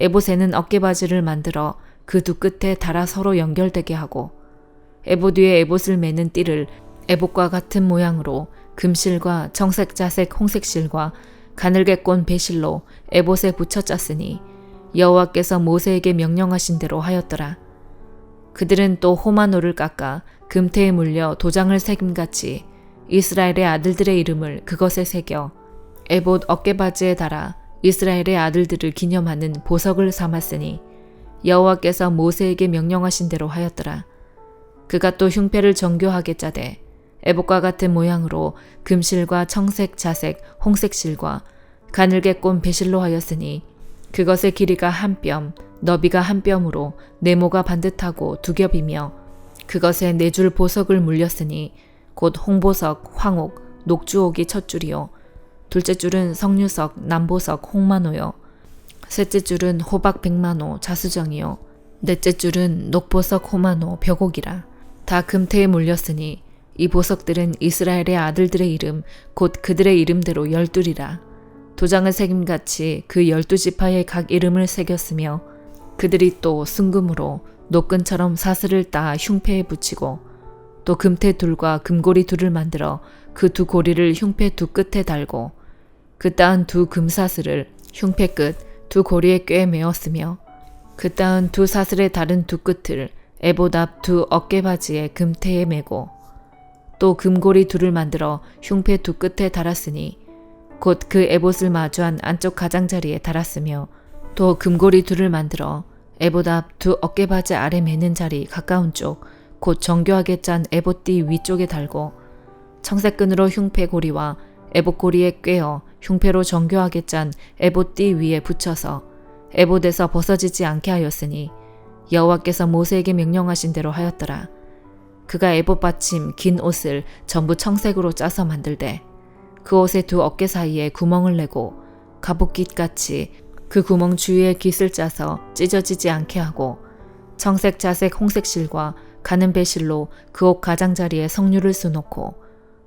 에봇에는 어깨바지를 만들어 그 두 끝에 달아 서로 연결되게 하고 에봇 위에 에봇을 매는 띠를 에봇과 같은 모양으로 금실과 청색, 자색, 홍색 실과 가늘게 꼰 배실로 에봇에 붙여 짰으니 여호와께서 모세에게 명령하신 대로 하였더라. 그들은 또 호마노를 깎아 금태에 물려 도장을 새김같이 이스라엘의 아들들의 이름을 그것에 새겨 에봇 어깨바지에 달아 이스라엘의 아들들을 기념하는 보석을 삼았으니 여호와께서 모세에게 명령하신 대로 하였더라. 그가 또 흉패를 정교하게 짜되 에봇과 같은 모양으로 금실과 청색, 자색, 홍색 실과 가늘게 꼰 배실로 하였으니 그것의 길이가 한 뼘, 너비가 한 뼘으로 네모가 반듯하고 두 겹이며 그것에 네 줄 보석을 물렸으니 곧 홍보석, 황옥, 녹주옥이 첫 줄이요 둘째 줄은 성류석, 남보석, 홍만호요. 셋째 줄은 호박 백만호, 자수정이요. 넷째 줄은 녹보석, 호만호, 벽옥이라. 다 금태에 물렸으니 이 보석들은 이스라엘의 아들들의 이름, 곧 그들의 이름대로 열둘이라. 도장을 새김같이 그 열두 지파의 각 이름을 새겼으며 그들이 또 순금으로 노끈처럼 사슬을 따 흉패에 붙이고 또 금태 둘과 금고리 둘을 만들어 그 두 고리를 흉패 두 끝에 달고 그 따은 두 금사슬을 흉패 끝 두 고리에 꿰 메었으며 그 따은 두 사슬의 다른 두 끝을 앞두 어깨바지에 금태에 메고 또 금고리 둘을 만들어 흉패 두 끝에 달았으니 곧 그 에봇을 마주한 안쪽 가장자리에 달았으며 또 금고리 둘을 만들어 앞두 어깨바지 아래 매는 자리 가까운 쪽 곧 정교하게 짠 에봇띠 위쪽에 달고 청색끈으로 흉패 고리와 에봇 고리에 꿰어 흉패로 정교하게 짠 에봇띠 위에 붙여서 에봇에서 벗어지지 않게 하였으니 여호와께서 모세에게 명령하신 대로 하였더라. 그가 에봇 받침 긴 옷을 전부 청색으로 짜서 만들되 그 옷의 두 어깨 사이에 구멍을 내고 갑옷깃 같이 그 구멍 주위에 깃을 짜서 찢어지지 않게 하고 청색, 자색, 홍색 실과 가는 배실로 그 옷 가장자리에 성류를 수놓고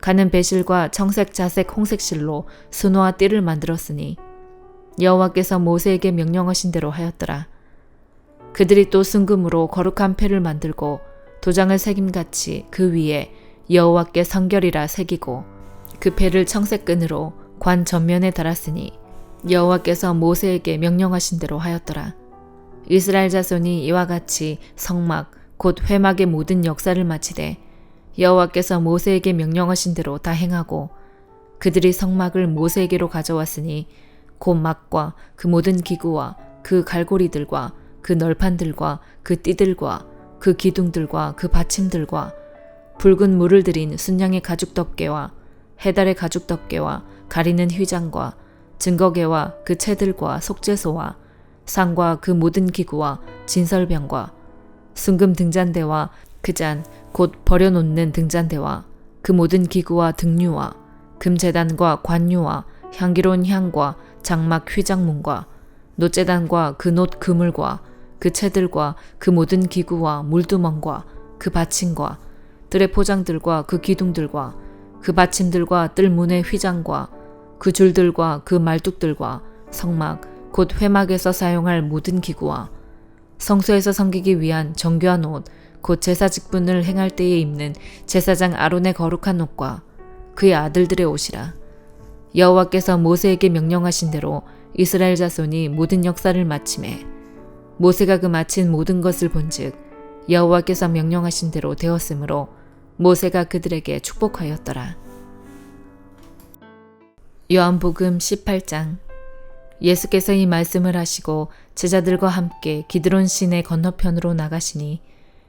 가는 배실과 청색, 자색, 홍색 실로 순호와 띠를 만들었으니 여호와께서 모세에게 명령하신 대로 하였더라. 그들이 또 순금으로 거룩한 패를 만들고 도장을 새김같이 그 위에 여호와께 성결이라 새기고 그 패를 청색끈으로 관 전면에 달았으니 여호와께서 모세에게 명령하신 대로 하였더라. 이스라엘 자손이 이와 같이 성막 곧 회막의 모든 역사를 마치되 여호와께서 모세에게 명령하신 대로 다 행하고 그들이 성막을 모세에게로 가져왔으니 곧 막과 그 모든 기구와 그 갈고리들과 그 널판들과 그 띠들과 그 기둥들과 그 받침들과 붉은 물을 들인 순양의 가죽 덮개와 해달의 가죽 덮개와 가리는 휘장과 증거개와 그 채들과 속죄소와 상과 그 모든 기구와 진설병과 순금 등잔대와 그 잔 곧 버려놓는 등잔대와 그 모든 기구와 등류와 금재단과 관유와 향기로운 향과 장막 휘장문과 노재단과 그노 그물과 그 채들과 그 모든 기구와 물두멍과 그 받침과 뜰의 포장들과 그 기둥들과 그 받침들과 뜰 문의 휘장과 그 줄들과 그 말뚝들과 성막 곧 회막에서 사용할 모든 기구와 성소에서 섬기기 위한 정교한 옷, 곧 제사 직분을 행할 때에 입는 제사장 아론의 거룩한 옷과 그의 아들들의 옷이라. 여호와께서 모세에게 명령하신 대로 이스라엘 자손이 모든 역사를 마침에 모세가 그 마친 모든 것을 본즉 여호와께서 명령하신 대로 되었으므로 모세가 그들에게 축복하였더라. 요한복음 18장 예수께서 이 말씀을 하시고 제자들과 함께 기드론 시내 건너편으로 나가시니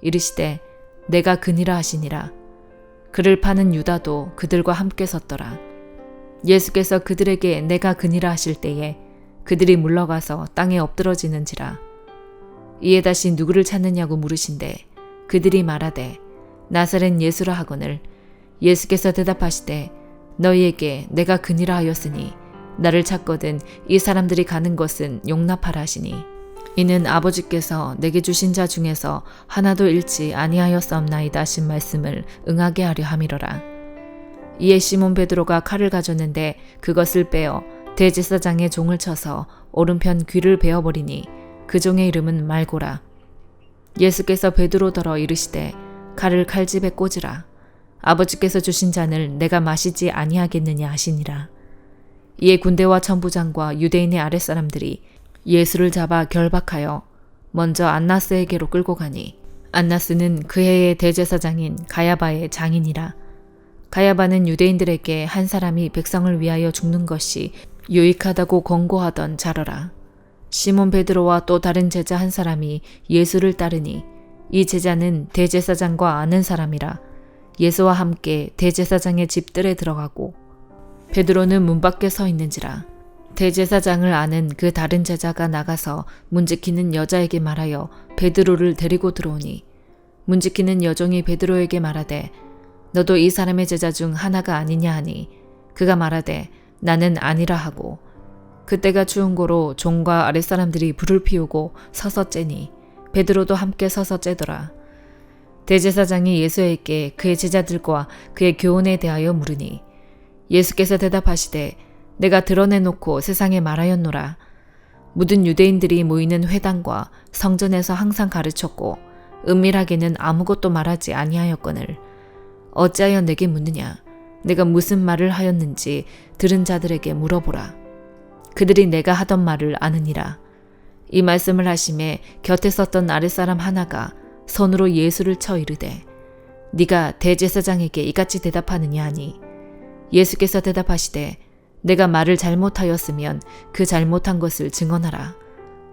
이르시되 내가 그니라 하시니라. 그를 파는 유다도 그들과 함께 섰더라. 예수께서 그들에게 내가 그니라 하실 때에 그들이 물러가서 땅에 엎드러지는지라. 이에 다시 누구를 찾느냐고 물으신데 그들이 말하되 나사렛 예수라 하거늘 예수께서 대답하시되 너희에게 내가 그니라 하였으니 나를 찾거든 이 사람들이 가는 것은 용납하라 하시니 이는 아버지께서 내게 주신 자 중에서 하나도 잃지 아니하였사옵나이다 하신 말씀을 응하게 하려 함이로라. 이에 시몬 베드로가 칼을 가졌는데 그것을 빼어 대제사장의 종을 쳐서 오른편 귀를 베어 버리니 그 종의 이름은 말고라. 예수께서 베드로더러 이르시되 칼을 칼집에 꽂으라. 아버지께서 주신 잔을 내가 마시지 아니하겠느냐 하시니라. 이에 군대와 천부장과 유대인의 아랫사람들이 예수를 잡아 결박하여 먼저 안나스에게로 끌고 가니 안나스는 그 해의 대제사장인 가야바의 장인이라. 가야바는 유대인들에게 한 사람이 백성을 위하여 죽는 것이 유익하다고 권고하던 자러라. 시몬 베드로와 또 다른 제자 한 사람이 예수를 따르니 이 제자는 대제사장과 아는 사람이라 예수와 함께 대제사장의 집들에 들어가고 베드로는 문 밖에 서 있는지라 대제사장을 아는 그 다른 제자가 나가서 문지키는 여자에게 말하여 베드로를 데리고 들어오니 문지키는 여종이 베드로에게 말하되 너도 이 사람의 제자 중 하나가 아니냐 하니 그가 말하되 나는 아니라 하고 그때가 추운 고로 종과 아랫사람들이 불을 피우고 서서 째니 베드로도 함께 서서 째더라. 대제사장이 예수에게 그의 제자들과 그의 교훈에 대하여 물으니 예수께서 대답하시되 내가 드러내놓고 세상에 말하였노라. 모든 유대인들이 모이는 회당과 성전에서 항상 가르쳤고 은밀하게는 아무것도 말하지 아니하였거늘. 어찌하여 내게 묻느냐? 내가 무슨 말을 하였는지 들은 자들에게 물어보라. 그들이 내가 하던 말을 아느니라. 이 말씀을 하심에 곁에 섰던 아랫사람 하나가 손으로 예수를 쳐 이르되 네가 대제사장에게 이같이 대답하느냐 하니? 예수께서 대답하시되 내가 말을 잘못하였으면 그 잘못한 것을 증언하라.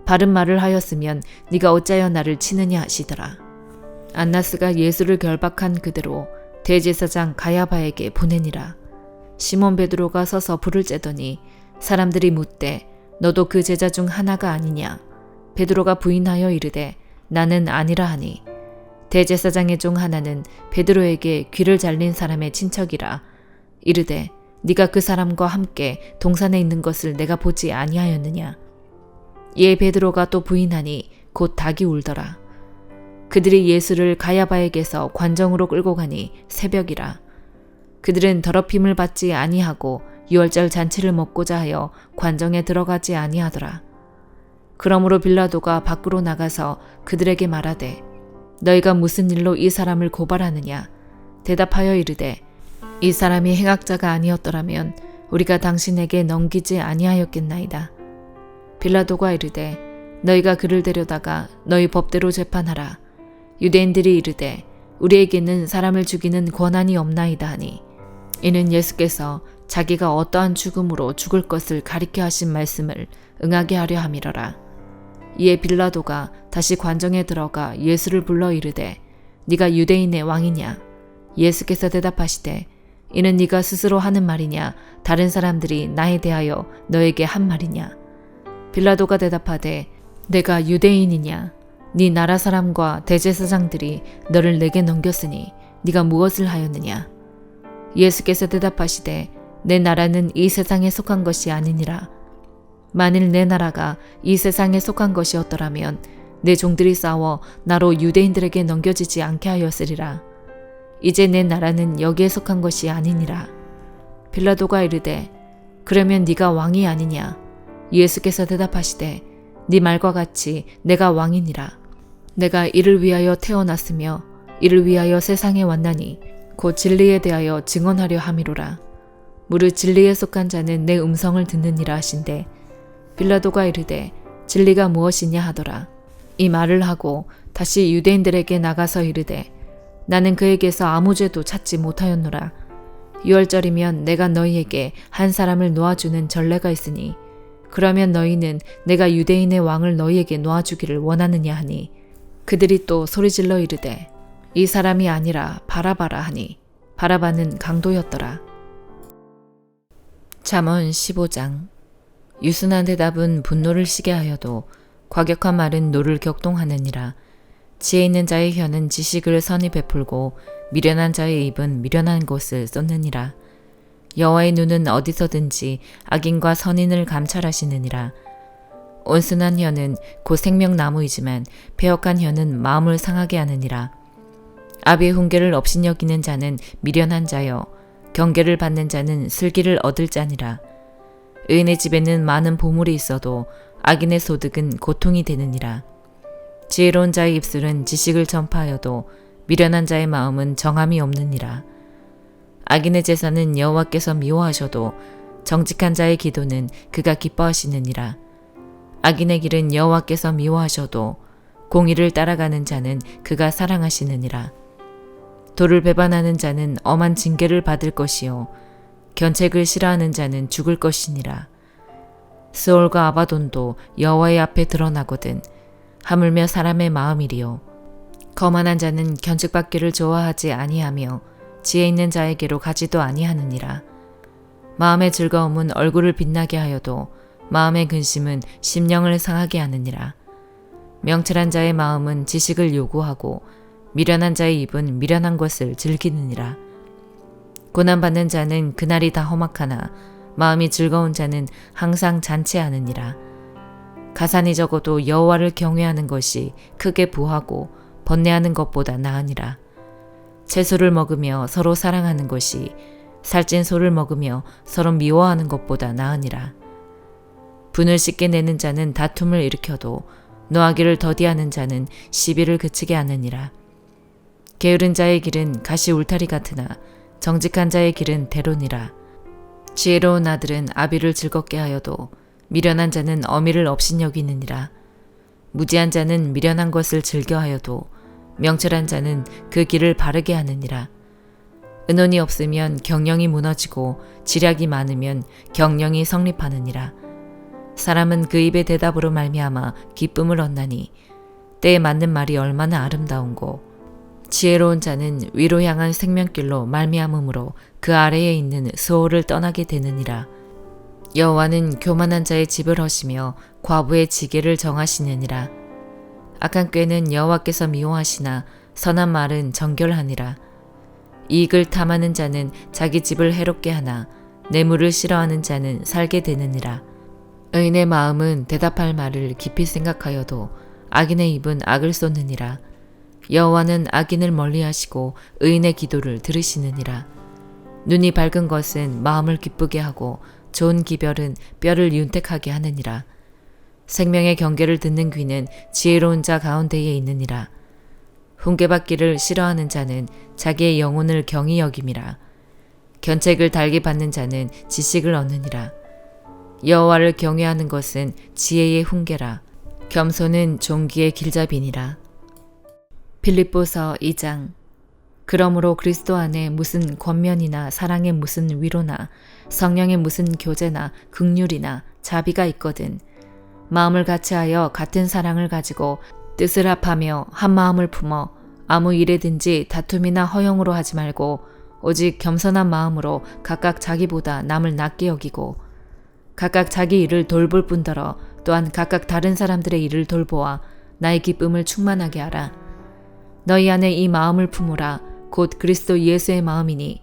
바른 말을 하였으면 네가 어찌하여 나를 치느냐 하시더라. 안나스가 예수를 결박한 그대로 대제사장 가야바에게 보내니라. 시몬 베드로가 서서 불을 쬐더니 사람들이 묻되 너도 그 제자 중 하나가 아니냐? 베드로가 부인하여 이르되 나는 아니라 하니. 대제사장의 종 하나는 베드로에게 귀를 잘린 사람의 친척이라. 이르되 네가 그 사람과 함께 동산에 있는 것을 내가 보지 아니하였느냐? 이에 베드로가 또 부인하니 곧 닭이 울더라. 그들이 예수를 가야바에게서 관정으로 끌고 가니 새벽이라. 그들은 더럽힘을 받지 아니하고 유월절 잔치를 먹고자 하여 관정에 들어가지 아니하더라. 그러므로 빌라도가 밖으로 나가서 그들에게 말하되 너희가 무슨 일로 이 사람을 고발하느냐? 대답하여 이르되 이 사람이 행악자가 아니었더라면 우리가 당신에게 넘기지 아니하였겠나이다. 빌라도가 이르되 너희가 그를 데려다가 너희 법대로 재판하라. 유대인들이 이르되 우리에게는 사람을 죽이는 권한이 없나이다 하니 이는 예수께서 자기가 어떠한 죽음으로 죽을 것을 가리켜 하신 말씀을 응하게 하려 함이러라. 이에 빌라도가 다시 관정에 들어가 예수를 불러 이르되 네가 유대인의 왕이냐 예수께서 대답하시되 이는 네가 스스로 하는 말이냐? 다른 사람들이 나에 대하여 너에게 한 말이냐? 빌라도가 대답하되 내가 유대인이냐? 네 나라 사람과 대제사장들이 너를 내게 넘겼으니 네가 무엇을 하였느냐? 예수께서 대답하시되 내 나라는 이 세상에 속한 것이 아니니라. 만일 내 나라가 이 세상에 속한 것이었더라면 내 종들이 싸워 나로 유대인들에게 넘겨지지 않게 하였으리라. 이제 내 나라는 여기에 속한 것이 아니니라. 빌라도가 이르되 그러면 네가 왕이 아니냐? 예수께서 대답하시되 네 말과 같이 내가 왕이니라. 내가 이를 위하여 태어났으며 이를 위하여 세상에 왔나니 곧 진리에 대하여 증언하려 함이로라. 무릇 진리에 속한 자는 내 음성을 듣느니라 하신대 빌라도가 이르되 진리가 무엇이냐 하더라. 이 말을 하고 다시 유대인들에게 나가서 이르되 나는 그에게서 아무 죄도 찾지 못하였노라. 유월절이면 내가 너희에게 한 사람을 놓아주는 전례가 있으니 그러면 너희는 내가 유대인의 왕을 너희에게 놓아주기를 원하느냐 하니 그들이 또 소리질러 이르되 이 사람이 아니라 바라바라 하니 바라바는 강도였더라. 잠언 15장 유순한 대답은 분노를 시게 하여도 과격한 말은 노를 격동하느니라. 지혜 있는 자의 혀는 지식을 선히 베풀고 미련한 자의 입은 미련한 것을 쏟느니라. 여호와의 눈은 어디서든지 악인과 선인을 감찰하시느니라. 온순한 혀는 곧 생명나무이지만 배역한 혀는 마음을 상하게 하느니라. 아비의 훈계를 업신여기는 자는 미련한 자여 경계를 받는 자는 슬기를 얻을 자니라. 의인의 집에는 많은 보물이 있어도 악인의 소득은 고통이 되느니라. 지혜로운 자의 입술은 지식을 전파하여도 미련한 자의 마음은 정함이 없느니라. 악인의 제사는 여호와께서 미워하셔도 정직한 자의 기도는 그가 기뻐하시느니라. 악인의 길은 여호와께서 미워하셔도 공의를 따라가는 자는 그가 사랑하시느니라. 도를 배반하는 자는 엄한 징계를 받을 것이요 견책을 싫어하는 자는 죽을 것이니라. 스올과 아바돈도 여호와의 앞에 드러나거든 하물며 사람의 마음이리요 거만한 자는 견책받기를 좋아하지 아니하며 지혜 있는 자에게로 가지도 아니하느니라. 마음의 즐거움은 얼굴을 빛나게 하여도 마음의 근심은 심령을 상하게 하느니라. 명철한 자의 마음은 지식을 요구하고 미련한 자의 입은 미련한 것을 즐기느니라. 고난받는 자는 그날이 다 험악하나 마음이 즐거운 자는 항상 잔치하느니라. 가산이 적어도 여호와를 경외하는 것이 크게 부하고 번뇌하는 것보다 나으니라. 채소를 먹으며 서로 사랑하는 것이 살찐 소를 먹으며 서로 미워하는 것보다 나으니라. 분을 씻게 내는 자는 다툼을 일으켜도 노하기를 더디하는 자는 시비를 그치게 하느니라. 게으른 자의 길은 가시 울타리 같으나 정직한 자의 길은 대론이라. 지혜로운 아들은 아비를 즐겁게 하여도 미련한 자는 어미를 업신여기느니라. 무지한 자는 미련한 것을 즐겨하여도 명철한 자는 그 길을 바르게 하느니라. 은혼이 없으면 경영이 무너지고 지략이 많으면 경영이 성립하느니라. 사람은 그 입의 대답으로 말미암아 기쁨을 얻나니 때에 맞는 말이 얼마나 아름다운고 지혜로운 자는 위로 향한 생명길로 말미암음으로 그 아래에 있는 수호를 떠나게 되느니라. 여호와는 교만한 자의 집을 허시며 과부의 지게를 정하시느니라. 악한 꾀는 여호와께서 미워하시나 선한 말은 정결하니라. 이익을 탐하는 자는 자기 집을 해롭게 하나 뇌물을 싫어하는 자는 살게 되느니라. 의인의 마음은 대답할 말을 깊이 생각하여도 악인의 입은 악을 쏟느니라. 여호와는 악인을 멀리하시고 의인의 기도를 들으시느니라. 눈이 밝은 것은 마음을 기쁘게 하고 좋은 기별은 뼈를 윤택하게 하느니라. 생명의 경계를 듣는 귀는 지혜로운 자 가운데에 있느니라. 훈계받기를 싫어하는 자는 자기의 영혼을 경히 여김이라. 견책을 달게 받는 자는 지식을 얻느니라. 여호와를 경외하는 것은 지혜의 훈계라. 겸손은 종기의 길잡이니라. 빌립보서 2장 그러므로 그리스도 안에 무슨 권면이나 사랑의 무슨 위로나 성령의 무슨 교제나 극률이나 자비가 있거든 마음을 같이하여 같은 사랑을 가지고 뜻을 합하며 한 마음을 품어 아무 일에든지 다툼이나 허용으로 하지 말고 오직 겸손한 마음으로 각각 자기보다 남을 낮게 여기고 각각 자기 일을 돌볼 뿐더러 또한 각각 다른 사람들의 일을 돌보아 나의 기쁨을 충만하게 하라. 너희 안에 이 마음을 품으라 곧 그리스도 예수의 마음이니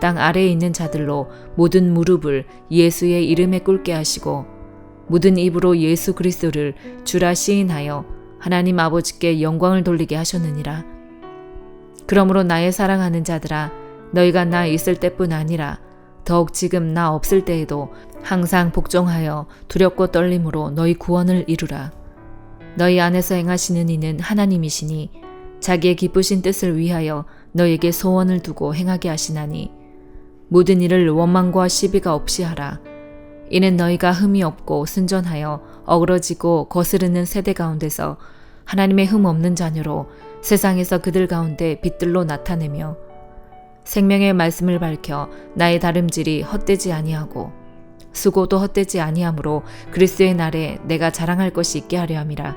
땅 아래에 있는 자들로 모든 무릎을 예수의 이름에 꿇게 하시고 모든 입으로 예수 그리스도를 주라 시인하여 하나님 아버지께 영광을 돌리게 하셨느니라. 그러므로 나의 사랑하는 자들아 너희가 나 있을 때뿐 아니라 더욱 지금 나 없을 때에도 항상 복종하여 두렵고 떨림으로 너희 구원을 이루라. 너희 안에서 행하시는 이는 하나님이시니 자기의 기쁘신 뜻을 위하여 너에게 소원을 두고 행하게 하시나니 모든 일을 원망과 시비가 없이 하라. 이는 너희가 흠이 없고 순전하여 어그러지고 거스르는 세대 가운데서 하나님의 흠 없는 자녀로 세상에서 그들 가운데 빛들로 나타내며 생명의 말씀을 밝혀 나의 다름질이 헛되지 아니하고 수고도 헛되지 아니하므로 그리스도의 날에 내가 자랑할 것이 있게 하려 함이라.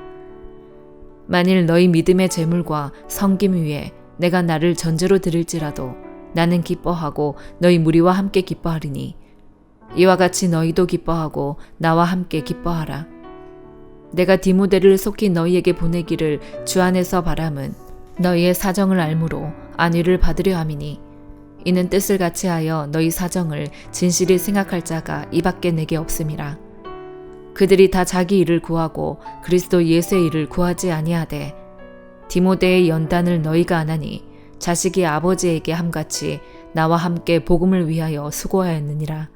만일 너희 믿음의 재물과 성김 위에 내가 나를 전제로 드릴지라도 나는 기뻐하고 너희 무리와 함께 기뻐하리니 이와 같이 너희도 기뻐하고 나와 함께 기뻐하라. 내가 디모데를 속히 너희에게 보내기를 주 안에서 바람은 너희의 사정을 알므로 안위를 받으려 함이니 이는 뜻을 같이 하여 너희 사정을 진실히 생각할 자가 이밖에 내게 없음이라. 그들이 다 자기 일을 구하고 그리스도 예수의 일을 구하지 아니하되 디모데의 연단을 너희가 안 하니 자식이 아버지에게 함같이 나와 함께 복음을 위하여 수고하였느니라.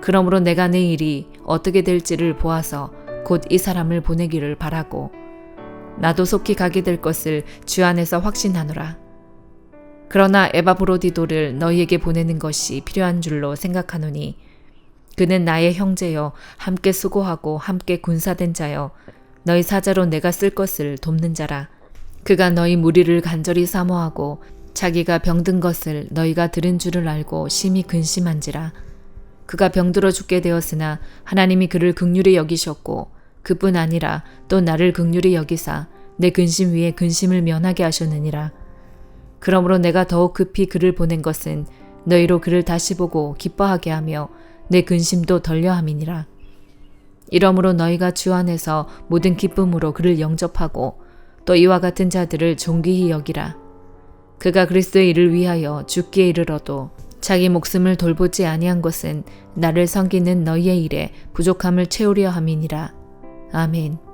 그러므로 내가 내 일이 어떻게 될지를 보아서 곧 이 사람을 보내기를 바라고 나도 속히 가게 될 것을 주 안에서 확신하노라. 그러나 에바브로디도를 너희에게 보내는 것이 필요한 줄로 생각하노니 그는 나의 형제여 함께 수고하고 함께 군사된 자여 너희 사자로 내가 쓸 것을 돕는 자라. 그가 너희 무리를 간절히 사모하고 자기가 병든 것을 너희가 들은 줄을 알고 심히 근심한지라. 그가 병들어 죽게 되었으나 하나님이 그를 극률히 여기셨고 그뿐 아니라 또 나를 극률히 여기사 내 근심 위에 근심을 면하게 하셨느니라. 그러므로 내가 더욱 급히 그를 보낸 것은 너희로 그를 다시 보고 기뻐하게 하며 내 근심도 덜려함이니라. 이러므로 너희가 주 안에서 모든 기쁨으로 그를 영접하고 또 이와 같은 자들을 존귀히 여기라. 그가 그리스도의 일을 위하여 죽기에 이르러도 자기 목숨을 돌보지 아니한 것은 나를 섬기는 너희의 일에 부족함을 채우려 함이니라. 아멘.